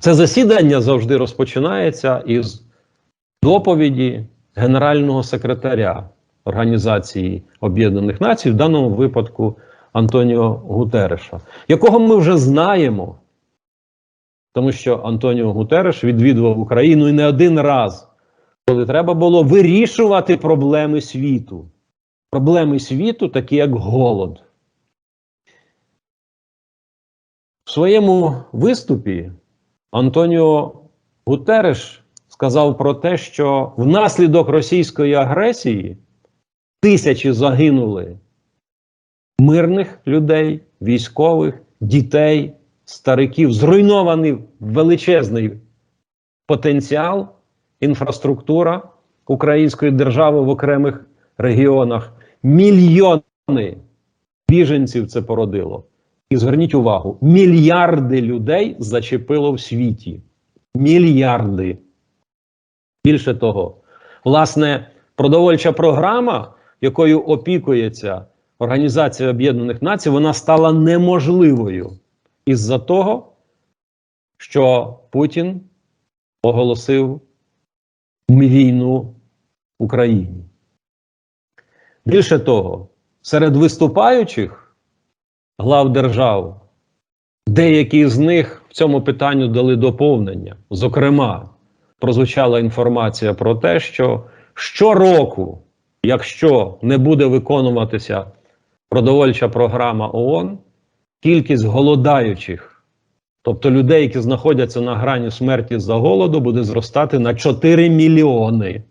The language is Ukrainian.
Це засідання завжди розпочинається із доповіді генерального секретаря Організації Об'єднаних Націй, в даному випадку Антоніо Гутереша, якого ми вже знаємо, тому що Антоніо Гутереш відвідував Україну і не один раз, коли треба було вирішувати проблеми світу. Проблеми світу, такі як голод. В своєму виступі Антоніо Гутереш сказав про те, що внаслідок російської агресії тисячі загинули мирних людей, військових, дітей, стариків, зруйнований величезний потенціал, інфраструктура української держави в окремих регіонах. Мільйони біженців це породило. І зверніть увагу, мільярди людей зачепило в світі. Мільярди. Більше того, власне, продовольча програма, якою опікується Організація Об'єднаних Націй, вона стала неможливою із-за того, що Путін оголосив війну Україні. Більше того, серед виступаючих глав держав, деякі з них в цьому питанню дали доповнення. Зокрема, прозвучала інформація про те, що щороку, якщо не буде виконуватися продовольча програма ООН, кількість голодаючих, тобто людей, які знаходяться на грані смерті за голоду, буде зростати на 4 мільйони.